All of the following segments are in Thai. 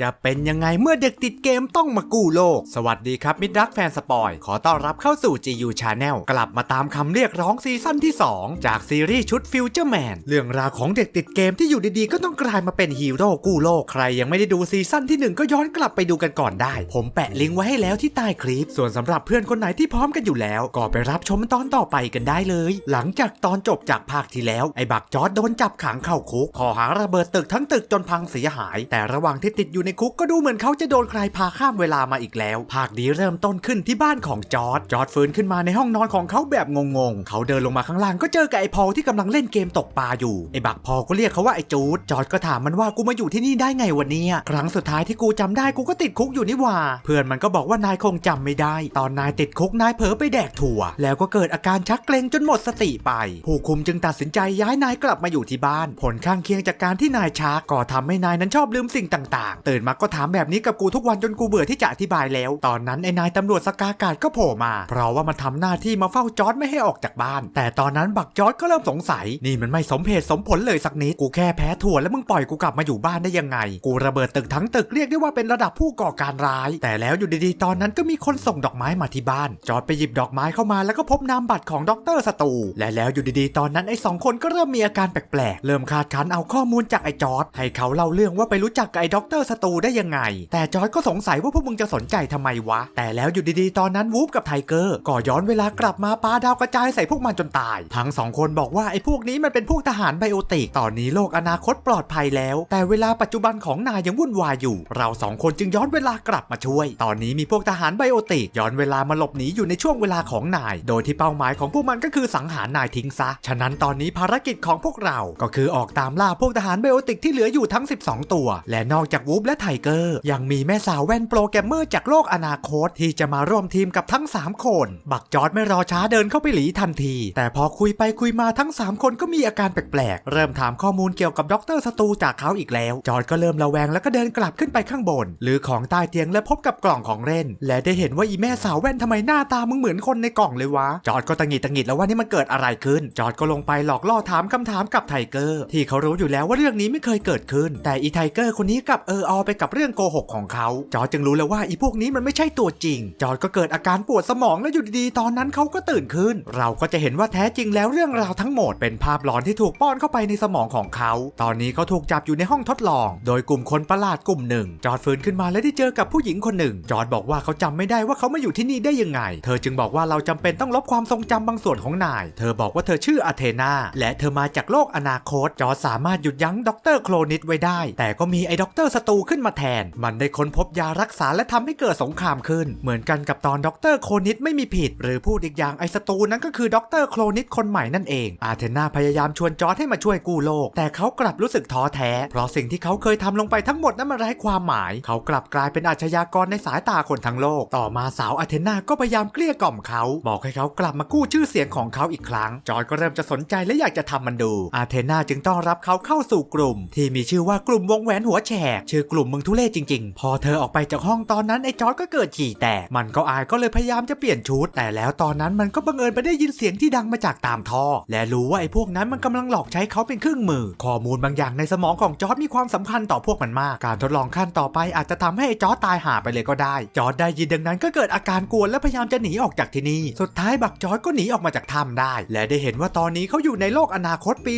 จะเป็นยังไงเมื่อเด็กติดเกมต้องมากู้โลก สวัสดีครับ มิตรรักแฟนสปอย ขอต้อนรับเข้าสู่ GU Channel กลับมาตามคำเรียกร้องซีซั่นที่ 2 จากซีรีส์ชุด Future Man เรื่องราวของเด็กติดเกมที่อยู่ดีๆ ก็ต้องกลายมาเป็นฮีโร่กู้โลก ใครยังไม่ได้ดูซีซั่นที่ 1 ก็ย้อนกลับไปดูกันก่อนได้ ผมแปะลิงก์ไว้ให้แล้วที่ใต้คลิป ส่วนสำหรับเพื่อนคนไหนที่พร้อมกันอยู่แล้ว ก็ไปรับชมตอนต่อไปกันได้เลย หลังจากตอนจบจากภาคที่แล้วไอ้บักจอดโดนจับขังเข้าคุกขอหาระเบิดตึกทั้งตึกจนพังเสียหาย แต่ระหว่างที่ติดอยู่ในคุกก็ดูเหมือนเขาจะโดนใครพาข้ามเวลามาอีกแล้ว ภาคนี้เริ่มต้นขึ้นที่บ้านของจอร์ดจอร์ดฟื้นขึ้นมาในห้องนอนของเขาแบบงงๆ เขาเดินลงมาข้างล่างก็เจอกับไอ้พอลที่กำลังเล่นเกมตกปลาอยู่ ไอ้บักพอลก็เรียกเขาว่าไอ้จูดจอร์ดก็ถามมันว่ากูมาอยู่ที่นี่ได้ไงวันนี้ครั้งสุดท้ายที่กูจำได้กูก็ติดคุกอยู่นี่ว่า เพื่อนมันก็บอกว่านายคงจำไม่ได้ ตอนนายติดคุกนายเผลอไปแดกถั่ว แล้วก็เกิดอาการชักเกร็งจนหมดสติไป ผู้คุมจึงตัดสินใจย้ายนายกลับมาอยู่ที่บ้าน ผลข้างเคียงจากการที่นายชักก็ทำให้นายนั้นชอบลืมสิ่งต่างๆตื่นมาก็ถามแบบนี้กับกูทุกวันจนกูเบื่อที่จะอธิบายแล้ว ตอนนั้นไอ้นายตำรวจสกากาดก็โผล่มา เพราะว่ามันทำหน้าที่มาเฝ้าจอร์ดไม่ให้ออกจากบ้าน แต่ตอนนั้นบักจอร์ดก็เริ่มสงสัย นี่มันไม่สมเหตุสมผลเลยสักนิด กูแค่แพ้ถั่วแล้วมึงปล่อยกูกลับมาอยู่บ้านได้ยังไง กูระเบิดตึกทั้งตึกเรียกได้ว่าเป็นระดับผู้ก่อการร้าย แต่แล้วอยู่ดีๆ ตอนนั้นก็มีคนส่งดอกไม้มาที่บ้าน จอร์ดไปหยิบดอกไม้เข้ามาแล้วก็พบนามบัตรของดรสตู และแล้วอยู่ดีๆ ตอนนั้นไอ้สองคนก็เริ่มมีอาการแปลกๆ เริ่มคาดคันเอาข้อมูลจากไอ้จอร์ดให้เขาเล่าเรื่องว่าไปรู้จักกับไอ้ดรสตูได้ยังไง แต่จอร์ดก็สงสัยว่าพวกมึงจะสนใจทำไมวะ แต่แล้วอยู่ดีๆ ตอนนั้นวูฟกับไทเกอร์ก็ย้อนเวลากลับมาปาดาวกระจายใส่พวกมันจนตาย ทั้งสองคนบอกว่าไอ้พวกนี้มันเป็นพวกทหารไบโอติก ตอนนี้โลกอนาคตปลอดภัยแล้ว แต่เวลาปัจจุบันของนายยังวุ่นวายอยู่ เราสองคนจึงย้อนเวลากลับมาช่วย ตอนนี้มีพวกทหารไบโอติกย้อนเวลามาหลบหนีอยู่ในช่วงเวลาของนาย โดยที่เป้าหมายของพวกมันก็คือสังหารนายทิ้งซะ ฉะนั้นตอนนี้ภารกิจของพวกเรา ก็คือออกตามล่าพวกทหารไบโอติกที่เหลืออยู่ทั้ง 12 ตัว และนอกจากวูฟและไทเกอร์ ยังมีแม่สาวแว่นโปรแกรมเมอร์จากโลกอนาคต ที่จะมาร่วมทีมกับทั้ง 3 คน บักจอร์ดไม่รอช้าเดินเข้าไปหลีทันที แต่พอคุยไปคุยมาทั้ง 3 คนก็มีอาการแปลกๆ เริ่มถามข้อมูลเกี่ยวกับดรสตูจากเขาอีกแล้ว จอร์ดก็เริ่มระแวงแล้วก็เดินกลับขึ้นไปข้างบน หรือของใต้เตียงและพบกับกล่องของเล่น และได้เห็นว่าอีแม่สาวแว่นทำไมหน้าตามึงเหมือนคนในกล่องเลยวะ จอร์ดก็ตังหิดตังหิดแล้วว่านี่มันเกิดอะไรขึ้น จอร์ดก็ลงไปหลอกล่อถามคำถามกับไทเกอร์ ที่เขารู้อยู่แล้วว่าเรื่องนี้ไม่เคยเกิดขึ้น แต่อีไทเกอร์คนนี้กับเอออไปกับเรื่องโกหกของเขา จอจึงรู้แล้วว่าอีพวกนี้มันไม่ใช่ตัวจริง จอก็เกิดอาการปวดสมองแล้วอยู่ดีๆ ตอนนั้นเขาก็ตื่นขึ้น เราก็จะเห็นว่าแท้จริงแล้วเรื่องราวทั้งหมดเป็นภาพหลอนที่ถูกป้อนเข้าไปในสมองของเขา ตอนนี้เขาถูกจับอยู่ในห้องทดลอง โดยกลุ่มคนประหลาดกลุ่มหนึ่ง จอดฟื้นขึ้นมาและได้เจอกับผู้หญิงคนหนึ่ง จอดบอกว่าเขาจำไม่ได้ว่าเขามาอยู่ที่นี่ได้ยังไง เธอจึงบอกว่าเราจำเป็นต้องลบความทรงจำบางส่วนของนาย เธอบอกว่าเธอชื่ออาเทนาและเธอมาจากโลกอนาคต จอสามารถหยุดยั้งดรโคลนิดไว้ได้ แต่ก็มีไอ้ดรสตูขนมาแทน มันได้ค้นพบยารักษาและทำให้เกิดสงครามขึ้น เหมือนกันกับตอนดรโคลนิดไม่มีผิด หรือพูดอีกอย่างไอสตูนั้นก็คือดรโคลนิดคนใหม่นั่นเอง อาเทนาพยายามชวนจอร์ดให้มาช่วยกู้โลก แต่เขากลับรู้สึกท้อแท้ เพราะสิ่งที่เขาเคยทำลงไปทั้งหมดนั้นมันไร้ความหมาย เขากลับกลายเป็นอาชญากรในสายตาคนทั้งโลก ต่อมาสาวอาเทนาก็พยายามเกลี้ยกล่อมเขา บอกให้เขากลับมากู้ชื่อเสียงของเขาอีกครั้ง จอร์ดก็เริ่มจะสนใจและอยากจะทำมันดู อาเทนาจึงต้อนรับเขาเข้าสู่กลุ่ม ที่มีชื่อว่ากลุ่มวงแหวนหัวแฉกชื่อกลุ่มมึงทุเล่จริง ๆ พอเธอออกไปจากห้องตอนนั้นไอ้จอร์ดก็เกิดฉี่แตก มันก็อายก็เลยพยายามจะเปลี่ยนชุด แต่แล้วตอนนั้นมันก็บังเอิญไปได้ยินเสียงที่ดังมาจากตามท่อ และรู้ว่าไอ้พวกนั้นมันกำลังหลอกใช้เขาเป็นเครื่องมือ ข้อมูลบางอย่างในสมองของจอร์ดมีความสำคัญต่อพวกมันมาก การทดลองขั้นต่อไปอาจจะทำให้ไอ้จอร์ดตายหาไปเลยก็ได้ จอร์ดได้ยินดังนั้นก็เกิดอาการกลัวและพยายามจะหนีออกจากที่นี่ สุดท้ายบักจอร์ดก็หนีออกมาจากถ้ำได้ และได้เห็นว่าตอนนี้เขาอยู่ในโลกอนาคตปี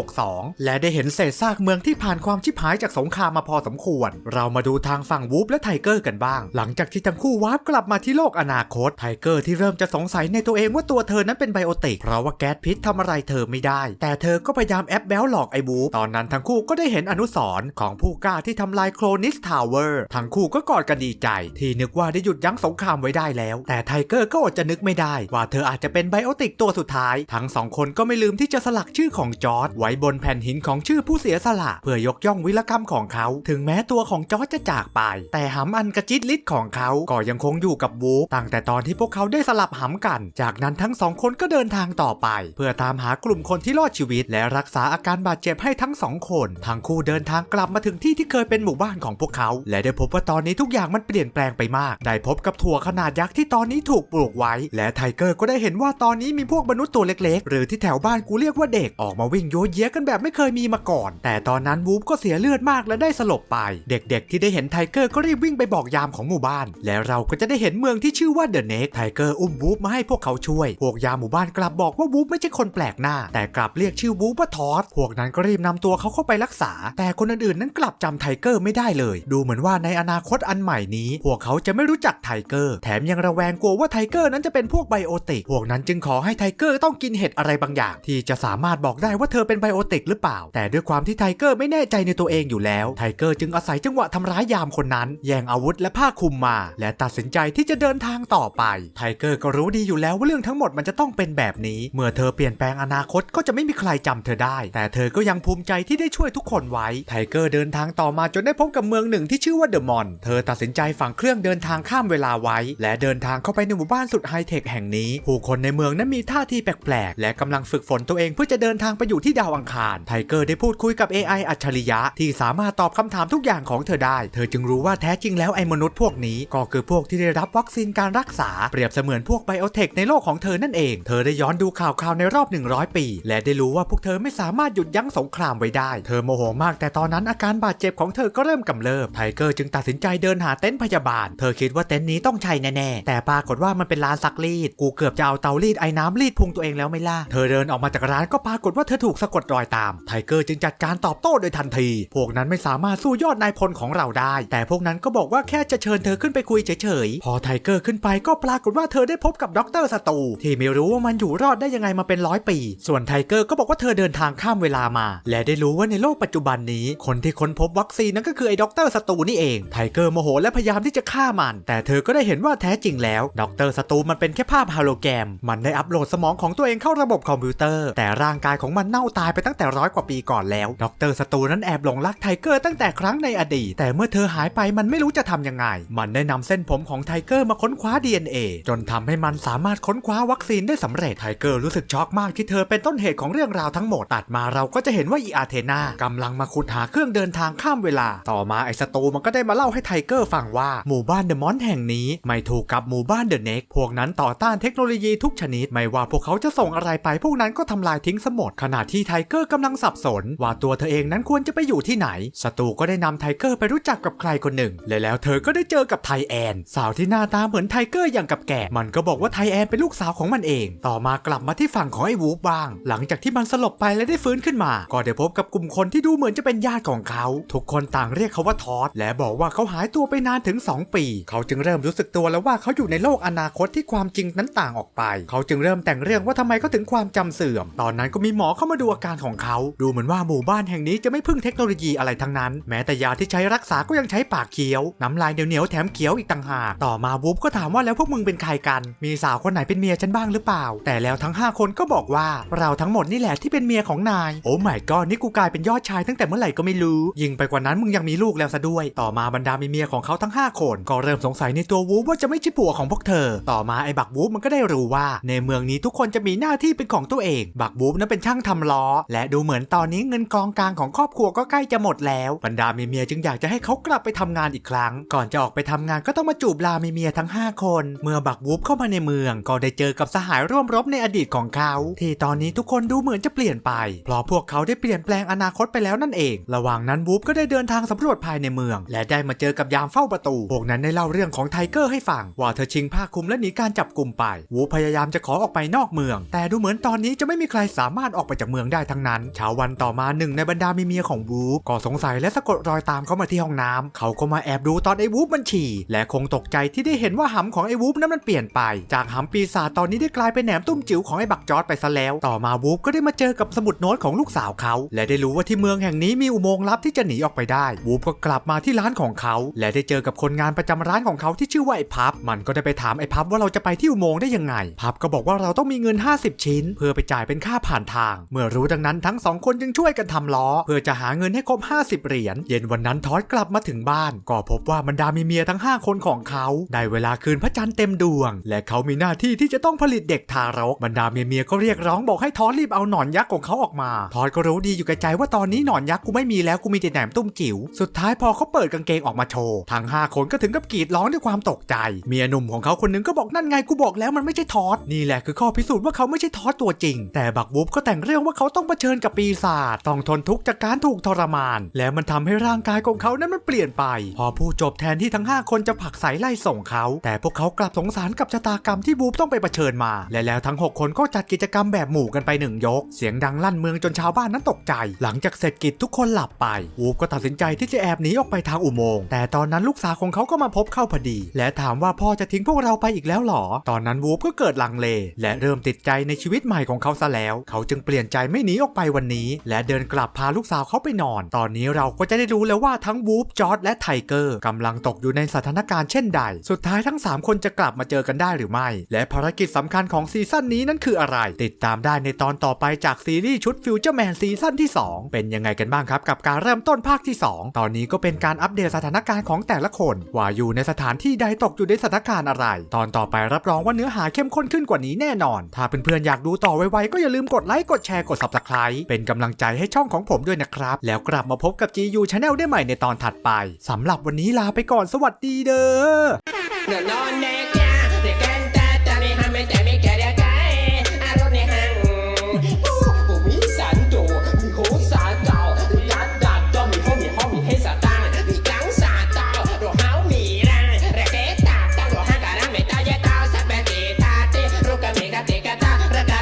2162 และได้เห็นเศษซากเมืองที่ผ่านความชิบหายจากสงครามมาพอสมควรเรามาดูทางฝั่งวูฟและไทเกอร์กันบ้าง หลังจากที่ทั้งคู่วาร์ปกลับมาที่โลกอนาคตไทเกอร์ที่เริ่มจะสงสัยในตัวเองว่าตัวเธอนั้นเป็นไบโอติกเพราะว่าแก๊สพิษทำอะไรเธอไม่ได้ แต่เธอก็พยายามแอบแบลหลอกไอ้วูฟตอนนั้นทั้งคู่ก็ได้เห็นอนุสรณ์ของผู้กล้าที่ทำลายโคลนิสทาวเวอร์ทั้งคู่ก็กอดกันดีใจ ที่นึกว่าได้หยุดยั้งสงครามไว้ได้แล้ว แต่ไทเกอร์ก็อดจะนึกไม่ได้ ว่าเธออาจจะเป็นไบโอติกตัวสุดท้าย ทั้งสองคนก็ไม่ลืมที่จะสลักชื่อของจอร์ดไว้บนแผ่นหินของชื่อผู้เสียสละ เพื่อยกย่องวิรกรรมของเขา ถึงแม้ม้ตัวของจอร์ดจะจากไป แต่หำอันกระจิตลิดของเขาก็ยังคงอยู่กับวูฟตั้งแต่ตอนที่พวกเขาได้สลับหำกัน จากนั้นทั้งสองคนก็เดินทางต่อไป เพื่อตามหากลุ่มคนที่รอดชีวิต และรักษาอาการบาดเจ็บให้ทั้งสองคนทั้งคู่เดินทางกลับมาถึงที่ที่เคยเป็นหมู่บ้านของพวกเขา และได้พบว่าตอนนี้ทุกอย่างมันเปลี่ยนแปลงไปมาก ได้พบกับถั่วขนาดยักษ์ที่ตอนนี้ถูกปลูกไว้ และไทเกอร์ก็ได้เห็นว่าตอนนี้มีพวกมนุษย์ตัวเล็กๆ หรือที่แถวบ้านกูเรียกว่าเด็กออกมาวิ่งโยเยะกันแบบไม่เคยมีมาก่อน แต่ตอนนั้นวูฟก็เสียเลือดมากและได้สลบไปเด็กๆ ที่ได้เห็นไทเกอร์ก็รีบวิ่งไปบอกยามของหมู่บ้าน แล้วเราก็จะได้เห็นเมืองที่ชื่อว่าเดอะเน็กไทเกอร์อุ้มวูฟมาให้พวกเขาช่วย พวกยามหมู่บ้านกลับบอกว่าวูฟไม่ใช่คนแปลกหน้า แต่กลับเรียกชื่อวูฟว่าทอสพวกนั้นก็รีบนำตัวเขาเข้าไปรักษา แต่คนอื่นๆนั้นกลับจำไทเกอร์ไม่ได้เลย ดูเหมือนว่าในอนาคตอันใหม่นี้ พวกเขาจะไม่รู้จักไทเกอร์ แถมยังระแวงกลัวว่าไทเกอร์นั้นจะเป็นพวกไบโอติก พวกนั้นจึงขอให้ไทเกอร์ต้องกินเห็ดอะไรบางอย่าง ที่จะสามารถบอกได้ว่าเธอเป็นไบโอติกหรือเปล่า แต่ด้วยความที่ไทเกอร์ไม่แน่ใจในตัวเองอยู่แล้ว ไทเกอร์จึงอาศัยจังหวะทำร้ายยามคนนั้น แย่งอาวุธและผ้าคลุมมา และตัดสินใจที่จะเดินทางต่อไป ไทเกอร์ก็รู้ดีอยู่แล้วว่าเรื่องทั้งหมดมันจะต้องเป็นแบบนี้ เมื่อเธอเปลี่ยนแปลงอนาคตก็จะไม่มีใครจำเธอได้ แต่เธอก็ยังภูมิใจที่ได้ช่วยทุกคนไว้ ไทเกอร์เดินทางต่อมาจนได้พบกับเมืองหนึ่งที่ชื่อว่าเดอะมอน เธอตัดสินใจฝังเครื่องเดินทางข้ามเวลาไว้ และเดินทางเข้าไปในหมู่บ้านสุดไฮเทคแห่งนี้ ผู้คนในเมืองนั้นมีท่าทีแปลกๆ และกำลังฝึกฝนตัวเองเพื่อจะเดินทางไปอยู่ที่ดาวอังคาร ไทเกอร์ได้พูดคุยกับ AI อัจฉริยะที่สามารถตอบคำถามทุกอย่างของเธอได้ เธอจึงรู้ว่าแท้จริงแล้วไอ้มนุษย์พวกนี้ก็คือพวกที่ได้รับวัคซีนการรักษาเปรียบเสมือนพวกไบโอเทคในโลกของเธอนั่นเอง เธอได้ย้อนดูข่าวข่าวๆในรอบ 100 ปี และได้รู้ว่าพวกเธอไม่สามารถหยุดยั้งสงครามไว้ได้ เธอโมโหมากแต่ตอนนั้นอาการบาดเจ็บของเธอก็เริ่มกำเริบไทเกอร์จึงตัดสินใจเดินหาเต็นท์พยาบาล เธอคิดว่าเต็นท์นี้ต้องใช่แน่ๆแต่ปรากฏว่ามันเป็นร้านซักรีด กูเกือบจะเอาเตารีดไอ้น้ำรีดพุงตัวเองแล้วไม่ล่ะเธอเดินออกมาจากร้านก็ปรากฏว่าเธอถูกสะกดรอยตามไทเกอร์จึงจัดการตอบโต้โดยทันที พวกนั้นไม่สามารถสู้ยอดนายพลของเราได้ แต่พวกนั้นก็บอกว่าแค่จะเชิญเธอขึ้นไปคุยเฉยๆ พอไทเกอร์ขึ้นไปก็ปรากฏว่าเธอได้พบกับด็อกเตอร์สตูที่ไม่รู้ว่ามันอยู่รอดได้ยังไงมาเป็นร้อยปี ส่วนไทเกอร์ก็บอกว่าเธอเดินทางข้ามเวลามา และได้รู้ว่าในโลกปัจจุบันนี้ คนที่ค้นพบวัคซีนนั่นก็คือไอ้ด็อกเตอร์สตูนี่เอง ไทเกอร์โมโหและพยายามที่จะฆ่ามัน แต่เธอก็ได้เห็นว่าแท้จริงแล้วด็อกเตอร์สตูมันเป็นแค่ภาพฮาโลแกรม มันได้อัปโหลดสมองของตัวเองเข้าระบบคอมพิวเตอร์ แต่ร่างกายของมันเน่าตายไปตั้งแต่ร้อยกว่าปีก่อนแล้วด็อกเตอร์สตูนั้นแอบหลงรักไทเกอร์ตั้งแต่ครั้งในอดีต แต่เมื่อเธอหายไปมันไม่รู้จะทำยังไง มันได้นำเส้นผมของไทเกอร์มาค้นคว้า DNA จนทำให้มันสามารถค้นคว้าวัคซีนได้สำเร็จไทเกอร์รู้สึกช็อกมากที่เธอเป็นต้นเหตุของเรื่องราวทั้งหมดตัดมาเราก็จะเห็นว่าอีอาเทนากำลังมาขุดหาเครื่องเดินทางข้ามเวลา ต่อมาไอ้สตูมันก็ได้มาเล่าให้ไทเกอร์ฟังว่าหมู่บ้านเดอะมอนแห่งนี้ไม่ถูกกับหมู่บ้านเดอะเน็กพวกนั้นต่อต้านเทคโนโลยีทุกชนิด ไม่ว่าพวกเขาจะส่งอะไรไปพวกนั้นก็ทำลายทิ้งสมดขณะที่ไทเกอร์กำลังสับสน ว่าตัวเธอเองนั้นควรจะไปอยู่ที่ไหนสตูก็ได้นำไทเกอร์ไปรู้จักกับใครคนหนึ่ง และแล้วเธอก็ได้เจอกับไทแอน สาวที่หน้าตาเหมือนไทเกอร์อย่างกับแก่ มันก็บอกว่าไทแอนเป็นลูกสาวของมันเอง ต่อมากลับมาที่ฝั่งของไอ้วูฟบ้าง หลังจากที่มันสลบไปและได้ฟื้นขึ้นมา ก็ได้พบกับกลุ่มคนที่ดูเหมือนจะเป็นญาติของเขา ทุกคนต่างเรียกเขาว่าทอสและบอกว่าเขาหายตัวไปนานถึง 2 ปี เขาจึงเริ่มรู้สึกตัวแล้วว่าเขาอยู่ในโลกอนาคตที่ความจริงนั้นต่างออกไป เขาจึงเริ่มแต่งเรื่องว่าทำไมเขาถึงความจำเสื่อม ตอนนั้นก็มีหมอเข้ามาดูอาการของเขา ดูเหมือนว่าหมู่บ้านแห่งนี้จะไม่พึ่งเทคโนโลยีอะไรทั้งนั้น แม้แต่ยาที่ใช้รักษาก็ยังใช้ปากเคี้ยว น้ำลายเหนียวๆแถมเคี้ยวอีกต่างหาก ต่อมาวูฟก็ถามว่าแล้วพวกมึงเป็นใครกัน มีสาวคนไหนเป็นเมียฉันบ้างหรือเปล่า แต่แล้วทั้ง 5 คนก็บอกว่าเราทั้งหมดนี่แหละที่เป็นเมียของนาย โอ้ไม่ก็นี่กูกลายเป็นยอดชายตั้งแต่เมื่อไหร่ก็ไม่รู้ ยิ่งไปกว่านั้นมึงยังมีลูกแล้วซะด้วย ต่อมาบรรดามีเมียของเขาทั้ง 5 คน ก็เริ่มสงสัยในตัววูฟว่าจะไม่ใช่ผัวของพวกเธอ ต่อมาไอ้บักวูฟมันก็ได้รู้ว่า ในเมืองนี้ทุกคนจะมีหน้าที่เป็นของตัวเอง บักวูฟนั้นเป็นช่างทำล้อ และดูเหมือนตอนนี้เงินกองกลางของครอบครัวก็ใกล้จะหมดแล้ว บรรดามีเมียจึงอยากจะให้เขากลับไปทำงานอีกครั้ง ก่อนจะออกไปทำงานก็ต้องมาจูบลามีเมียทั้ง 5 คน เมื่อบักวูฟเข้ามาในเมือง ก็ได้เจอกับสหายร่วมรบในอดีตของเขา ที่ตอนนี้ทุกคนดูเหมือนจะเปลี่ยนไป เพราะพวกเขาได้เปลี่ยนแปลงอนาคตไปแล้วนั่นเอง ระหว่างนั้นวูฟก็ได้เดินทางสำรวจภายในเมือง และได้มาเจอกับยามเฝ้าประตู พวกนั้นได้เล่าเรื่องของไทเกอร์ให้ฟัง ว่าเธอชิงผ้าคลุมและหนีการจับกลุ่มไป วูฟพยายามจะขอออกไปนอกเมือง แต่ดูเหมือนตอนนี้จะไม่มีใครสามารถออกไปจากเมืองได้ทั้งนั้นเช้าวันต่อมาหนึ่งในบรรดาเมียของวูฟก็สงสัยและสะกดรอยตามเขามาที่ห้องน้ำเขาก็มาแอบดูตอนไอ้วูฟมันฉี่ และคงตกใจที่ได้เห็นว่าหำของไอ้วูฟนั้นมันเปลี่ยนไป จากหำปีศาจตอนนี้ได้กลายเป็นแหนมตุ้มจิ๋วของไอ้บักจอดไปซะแล้ว ต่อมาวูฟก็ได้มาเจอกับสมุดโน้ตของลูกสาวเขา และได้รู้ว่าที่เมืองแห่งนี้มีอุโมงค์ลับที่จะหนีออกไปได้วูฟก็กลับมาที่ร้านของเขา และได้เจอกับคนงานประจำร้านของเขาที่ชื่อว่าไอ้พับ มันก็ได้ไปถามไอ้พับว่าเราจะไปที่อุโมงค์ได้ยังไง พับก็บอกว่าเราต้องมีเงิน 50 ชิ้น เพื่อไปจ่ายเป็นค่าผ่านทาง เมื่อรู้ดังนั้นทั้งสองคนจึงช่วยกันทำล้อ เพื่อจะหาเงินให้ครบ 50 เหรียญ เย็นวันนั้นทอดกลับมาถึงบ้าน ก็พบว่าบรรดามีเมียทั้ง 5 คนของเขา ได้เวลาคืนพระจันทร์เต็มดวง และเขามีหน้าที่ที่จะต้องผลิตเด็กทารกบรรดาเมียเมียก็เรียกร้องบอกให้ทอดรีบเอาหนอนยักษ์ของเขาออกมาทอดก็รู้ดีอยู่แก่ใจว่าตอนนี้หนอนยักษ์กูไม่มีแล้วกูมีแต่แหนมตุ้มจิ๋วสุดท้ายพอเขาเปิดกางเกงออกมาโชว์ทั้ง5คนก็ถึงกับกรีดร้องด้วยความตกใจเมียหนุ่มของเขาคนหนึงก็บอกนั่นไงกูบอกแล้วมันไม่ใช่ทอดนี่แหละคือข้อพิสูจน์ว่าเขาไม่ใช่ทอดตัวจริง แต่บักบุ๊บก็แต่งเรื่องว่าเขาต้องเผชิญกับปีศาจต้องทนทุกข์จากการถูกทรมาน และมันทำให้ร่างางกายของเขานั้นมันเปลี่ยนไป พอผู้จบแทนที่ทั้ง 5 คนจะผลักไสไล่ส่งเขา แต่พวกเขากลับสงสารกับชะตากรรมที่บูฟต้องไปเผชิญมา และแล้วทั้ง 6 คนก็จัดกิจกรรมแบบหมู่กันไปหนึ่งยก เสียงดังลั่นเมืองจนชาวบ้านนั้นตกใจ หลังจากเสร็จกิจทุกคนหลับไปวูฟก็ตัดสินใจที่จะแอบหนีออกไปทางอุโมงค์แต่ตอนนั้นลูกสาวของเขาก็มาพบเข้าพอดี และถามว่าพ่อจะทิ้งพวกเราไปอีกแล้วหรอ ตอนนั้นวูฟก็เกิดลังเล และเริ่มติดใจในชีวิตใหม่ของเขาซะแล้ว เขาจึงเปลี่ยนใจไม่หนีออกไปวันนี้ และเดินกลับพาลูกสาวเขาไปนอน ตอนนี้เราก็จะได้รู้แล้วว่าทั้งวูฟจอร์ดและไทเกอร์กำลังตกอยู่ในสถานการณ์เช่นใด สุดท้ายทั้ง 3 คนจะกลับมาเจอกันได้หรือไม่ และภารกิจสำคัญของซีซั่นนี้นั่นคืออะไร ติดตามได้ในตอนต่อไปจากซีรีส์ชุดฟิวเจอร์แมนซีซั่นที่ 2 เป็นยังไงกันบ้างครับ กับการเริ่มต้นภาคที่ 2 ตอนนี้ก็เป็นการอัปเดตสถานการณ์ของแต่ละคน ว่าอยู่ในสถานที่ใดตกอยู่ในสถานการณ์อะไร ตอนต่อไปรับรองว่าเนื้อหาเข้มข้นขึ้นกว่านี้แน่นอน ถ้าเพื่อนๆอยากดูต่อไวๆก็อย่าลืมกดไลค์กดแชร์กด subscribe เป็นกำลังใจให้ช่องของผมด้วยนะครับแล้วกลับมาพบกับ GU Channel ได้ใหม่ในตอนถัดไปสำหรับวันนี้ลาไปก่อนสวัสดีเด้อ